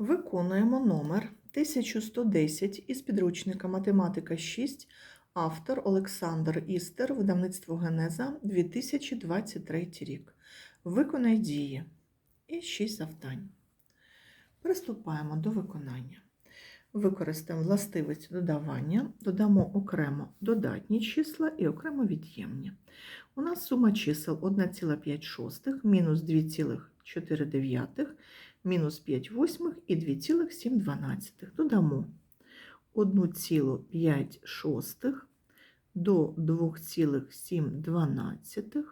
Виконуємо номер 1110 із підручника Математика 6, автор Олександр Істер, видавництво Генеза 2023 рік. Виконай дії і 6 завдань. Приступаємо до виконання. Використаємо властивість додавання, додамо окремо додатні числа і окремо від'ємні. У нас сума чисел 1,5 мінус 2,4 мінус 5 восьмих і 2,7. Додамо 1,5 шостих до 2,7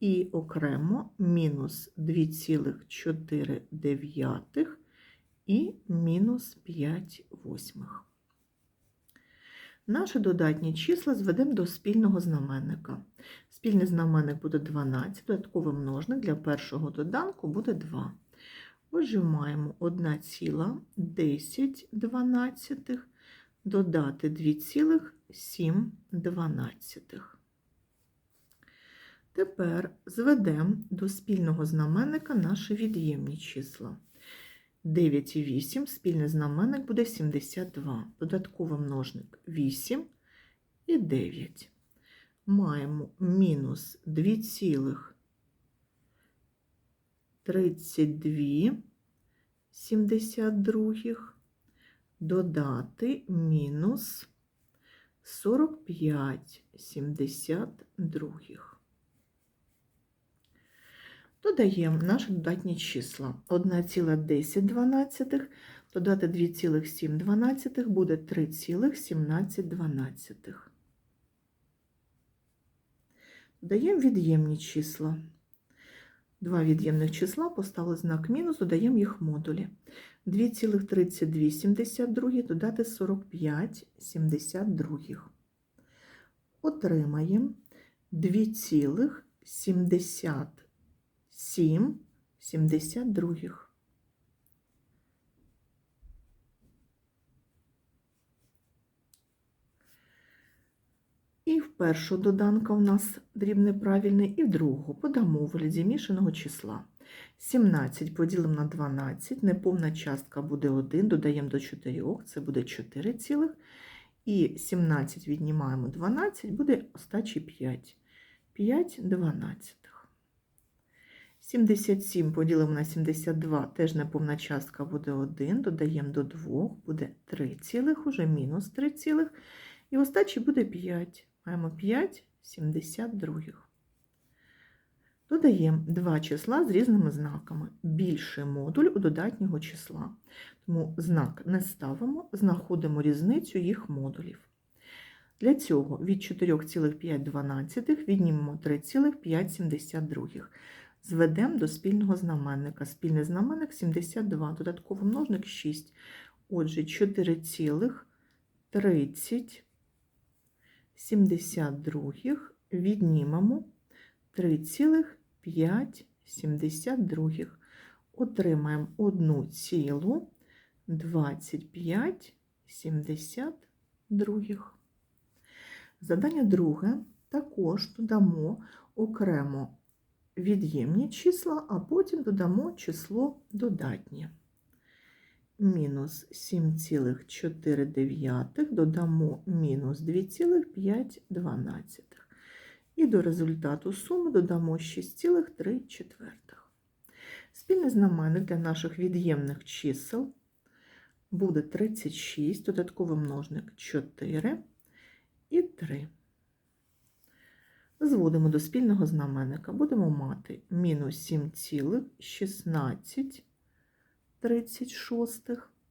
і окремо мінус 2,4 і мінус 5 восьмих. Наші додатні числа зведемо до спільного знаменника. Спільний знаменник буде 12, додатковий множник для першого доданку буде 2. Отже, маємо 1,10 додати 2,7. Тепер зведемо до спільного знаменника наші від'ємні числа. 9 і 8, спільний знаменник буде 72. Додатковий множник 8 і 9. Маємо мінус 2,32 72 додати мінус 45 72. Додаємо наші додатні числа. 1,10 додати 2,7 буде 3,17. Додаємо від'ємні числа. Два від'ємних числа поставили знак мінус, додаємо їх модулі. 2,32 додати 45,72. Отримаємо 2,77 72. І в першу доданка у нас дрібне правильний, і в другу подамо у вигляді мішаного числа. 17 поділимо на 12, неповна частка буде 1, додаємо до 4, це буде 4 цілих. І 17 віднімаємо 12, буде остачі 5. 5 12. 77 поділимо на 72, теж неповна частка буде 1, додаємо до 2, буде 3 цілих, уже мінус 3 цілих. І остачі буде 5. Маємо 5 72. Додаємо два числа з різними знаками. Більший модуль у додатнього числа. Тому знак не ставимо, знаходимо різницю їх модулів. Для цього від 4,5 віднімемо 3,5. Зведемо до спільного знаменника. Спільний знаменник 72, додатковий множник 6. Отже, 4,30 72 віднімемо 3,572. Отримаємо 1,2572. Задання друге також додамо окремо від'ємні числа, а потім додамо число додатнє. Мінус 7,4 додамо мінус 2,5. І до результату суми додамо 6,3. Спільний знаменник для наших від'ємних чисел буде 36, додатковий множник 4 і 3. Зводимо до спільного знаменника, будемо мати мінус 7,16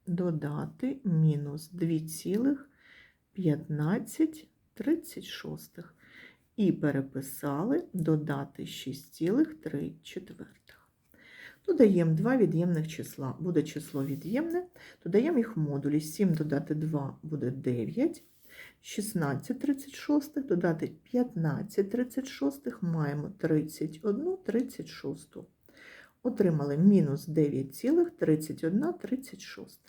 додати мінус 2,15 і переписали додати 6,3. Додаємо два від'ємних числа. Буде число від'ємне, додаємо їх модулі. 7 додати 2 буде 9. 16 36, додати 15 36, маємо 31 36. Отримали мінус 9,31 36.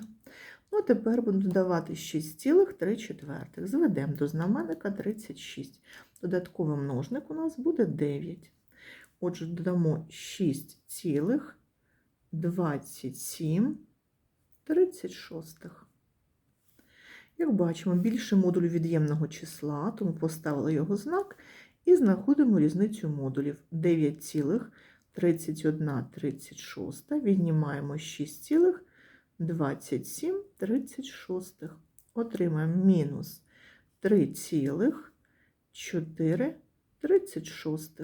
Ну, тепер будемо додавати 6,3. Зведемо до знаменника 36. Додатковий множник у нас буде 9. Отже, додамо 6,27 36. Як бачимо, більше модулю від'ємного числа, тому поставили його знак і знаходимо різницю модулів 9,3136. Віднімаємо 6,2736. Отримаємо мінус 3,436.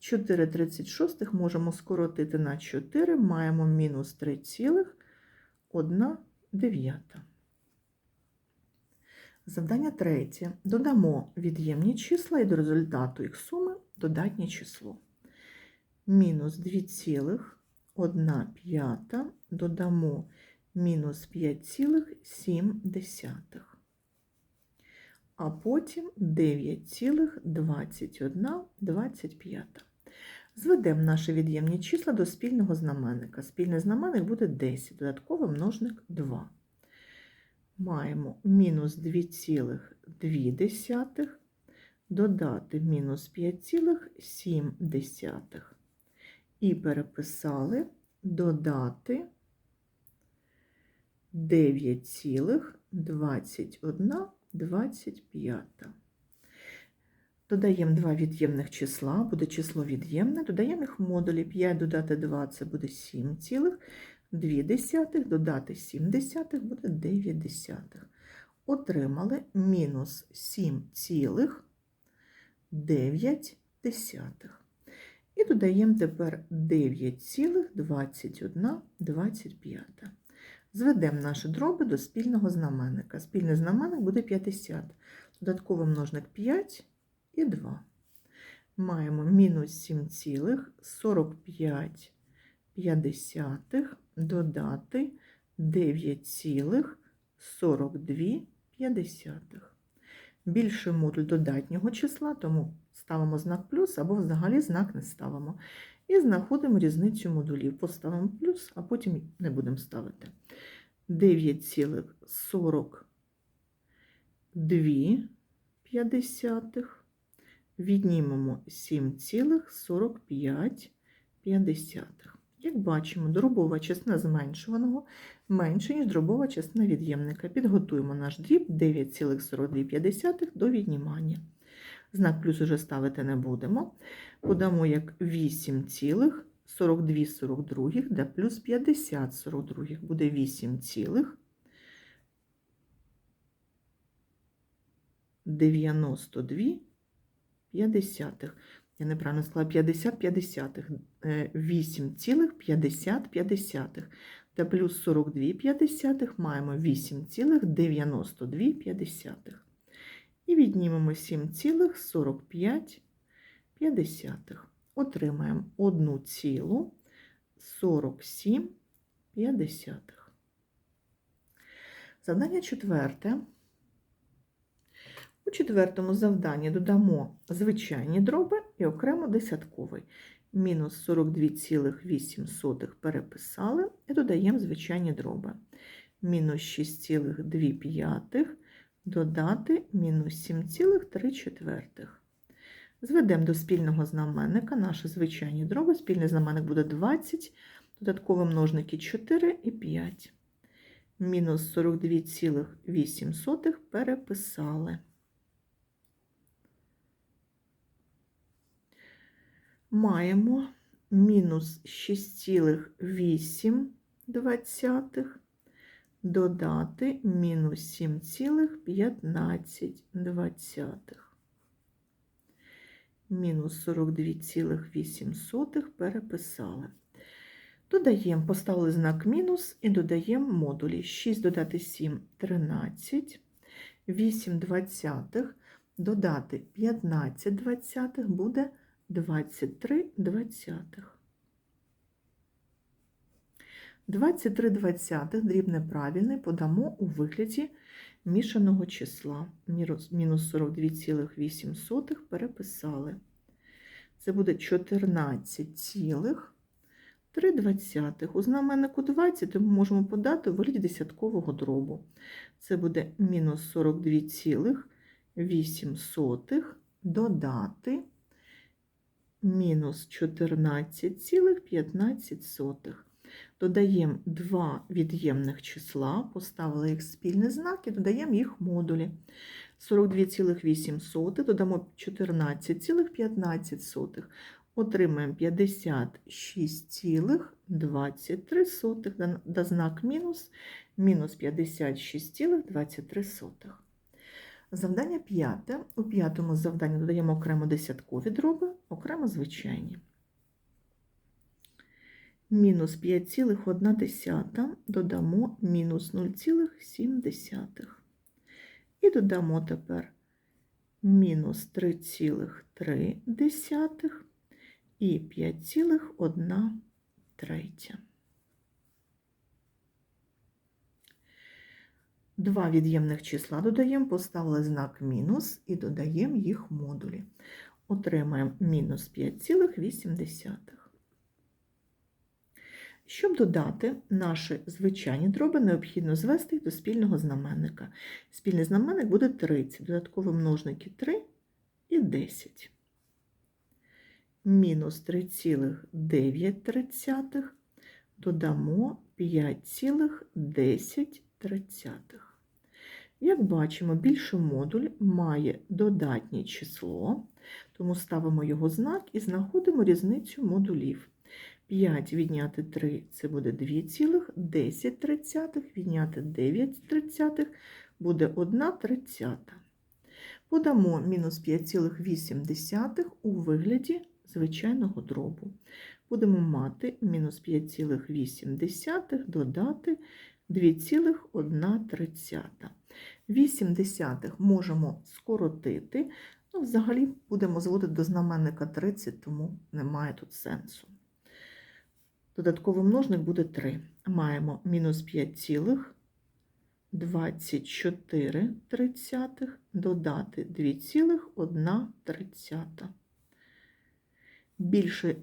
4,36 можемо скоротити на 4, маємо мінус 3,1 дев'ята. Завдання третє. Додамо від'ємні числа і до результату їх суми додатнє число. Мінус 2,1 п'ята додамо мінус 5,7. А потім 9,21. Зведемо наші від'ємні числа до спільного знаменника. Спільний знаменник буде 10, додатковий множник 2 маємо мінус 2,2 додати мінус 5,7 і переписали додати 9,21. Додаємо два від'ємних числа, буде число від'ємне, додаємо їх в модулі 5 додати 2 це буде 7 цілих. 2 десятих додати 7 десятих буде 9 десятих. Отримали мінус 7,9 десятих. І додаємо тепер 9,21. Зведемо наші дроби до спільного знаменника. Спільний знаменник буде 50. Додатковий множник 5 і 2. Маємо мінус 7,45 додати 9,42. Більший модуль додатнього числа, тому ставимо знак плюс або взагалі знак не ставимо. І знаходимо різницю модулів. Поставимо плюс, а потім не будемо ставити. 9,42. Віднімемо 7,45. Як бачимо, дробова частина зменшуваного менше, ніж дробова частина від'ємника. Підготуємо наш дріб 9,42 до віднімання. Знак плюс уже ставити не будемо. Подамо як 8,42, де плюс 50 42 буде 8, 92 п'ятдесятих. Я неправильно сказала 50 п'ятдесятих. 8,50 та плюс 42 п'ятдесятих маємо 8,92. І віднімемо 7,45. Отримаємо 1,47. Завдання четверте. У четвертому завданні додамо звичайні дроби і окремо десятковий. Мінус 42,8 переписали і додаємо звичайні дроби. Мінус 6,2 додати мінус 7,3. Зведемо до спільного знаменника наші звичайні дроби. Спільний знаменник буде 20, додаткові множники 4 і 5. Мінус 42,8 переписали. Маємо мінус 6,8 додати мінус 7,15. Мінус 42,8 переписали. Додаємо, поставили знак мінус і додаємо модулі. 6 додати 7 13, 8 двадцятих, додати 15 двадцятих буде 23 двадцятих. 23 двадцятих дріб неправильний подамо у вигляді мішаного числа. Мінус 42,8 переписали. Це буде 14,3 двадцятих. У знаменнику 20 ми можемо подати у вигляді десяткового дробу. Це буде мінус 42,8 додати мінус 14,15. Додаємо два від'ємних числа, поставили їх спільний знак і додаємо їх модулі. 42,8 додамо 14,15. Отримаємо 56,23, да знак мінус, мінус 56,23. Завдання п'яте. У п'ятому завданні додаємо окремо десяткові дроби, окремо звичайні. Мінус 5,1 додамо мінус 0,7. І додамо тепер мінус 3,3 і 5,1 третя. Два від'ємних числа додаємо, поставили знак мінус і додаємо їх модулі. Отримаємо мінус 5,8. Щоб додати наші звичайні дроби, необхідно звести їх до спільного знаменника. Спільний знаменник буде 30, додаткові множники 3 і 10. Мінус 3,9 додамо 5,10. Як бачимо, більший модуль має додатнє число, тому ставимо його знак і знаходимо різницю модулів. 5 відняти 3 це буде 2,10 тридцятих, відняти 9 тридцятих буде 1 тридцята. Подамо мінус 5,8 у вигляді звичайного дробу. Будемо мати мінус 5,8 додати 2,1 8 десятих можемо скоротити, ну, взагалі будемо зводити до знаменника 30, тому немає тут сенсу. Додатковий множник буде 3. Маємо мінус 5,24 додати 2,1. Більше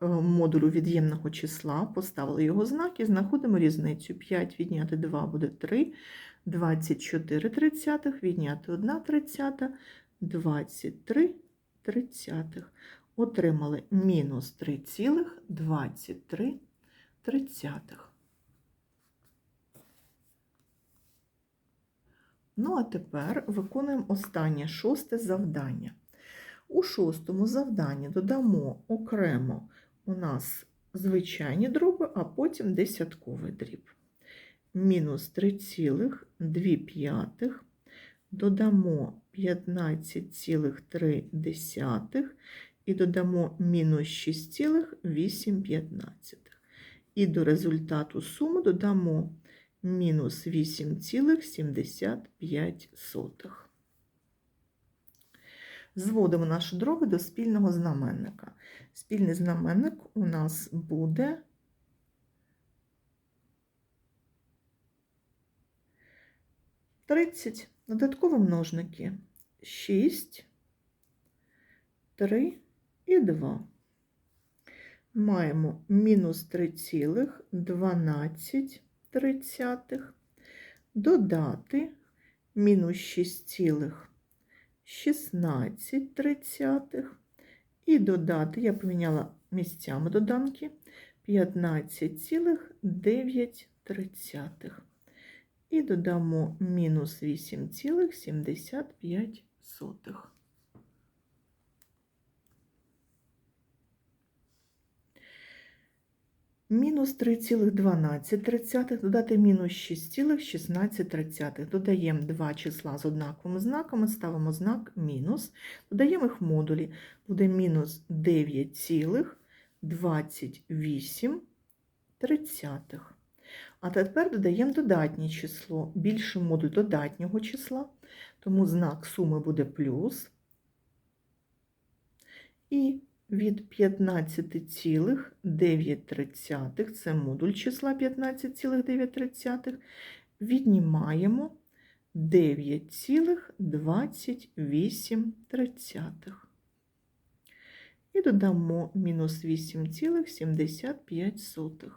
модулю від'ємного числа поставили його знак і знаходимо різницю. 5 відняти 2 буде 3, 24 тридцятих відняти 1 тридцята, 23 тридцятих отримали мінус 3,23. Ну, а тепер виконуємо останнє шосте завдання. У шостому завданні додамо окремо у нас звичайні дроби, а потім десятковий дріб. Мінус 3,2 додамо 15,3 і додамо мінус 6,8. І до результату суми додамо мінус 8,75. Зводимо наші дроби до спільного знаменника. Спільний знаменник у нас буде тридцять. Додаткові множники 6, 3 і 2. Маємо мінус 3,12 додати мінус 6,16 і додати, я поміняла місцями доданки, 15,9. І додамо мінус 8,75. Мінус 3,12 додати мінус 6,16. Додаємо два числа з однаковими знаками, ставимо знак мінус, додаємо їх модулі. Буде мінус 9,28. А тепер додаємо додатнє число, більший модуль додатнього числа, тому знак суми буде плюс. І від 15,9, це модуль числа 15,9, віднімаємо 9,28. І додамо мінус 8,75.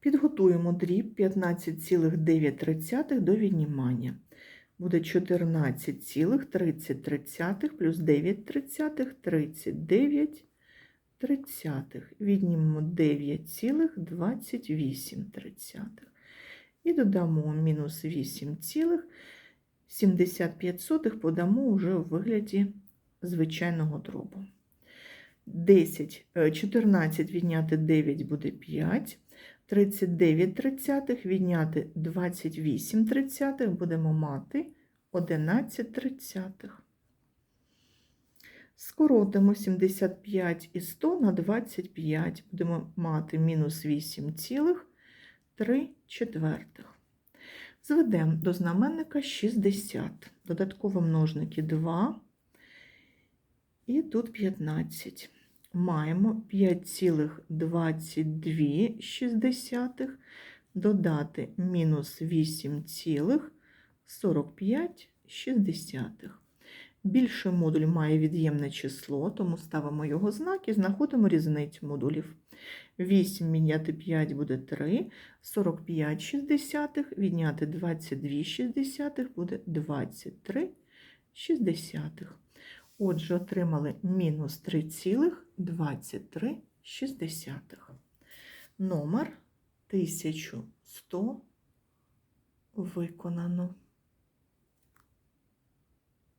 Підготуємо дріб 15,9 до віднімання. Буде 14,30 плюс 9 тридцятих, 39 тридцятих. Віднімемо 9,28 тридцятих. І додамо мінус 8,75 подамо вже у вигляді звичайного дробу. 10, е, 14 відняти 9 буде 5. 39 тридцятих відняти 28 тридцятих будемо мати 11 тридцятих. Скоротимо 75 і 100 на 25. Будемо мати мінус 8,3 четвертих. Зведемо до знаменника 60. Додатково множники 2 і тут 15 маємо 5,22 додати мінус 8,45. Більший модуль має від'ємне число, тому ставимо його знак і знаходимо різницю модулів. 8 відняти 5 буде 3, 45 шістдесятих, відняти 22 шістдесятих буде 23 шістдесятих. Отже, отримали мінус 3,23. Номер 1100 виконано.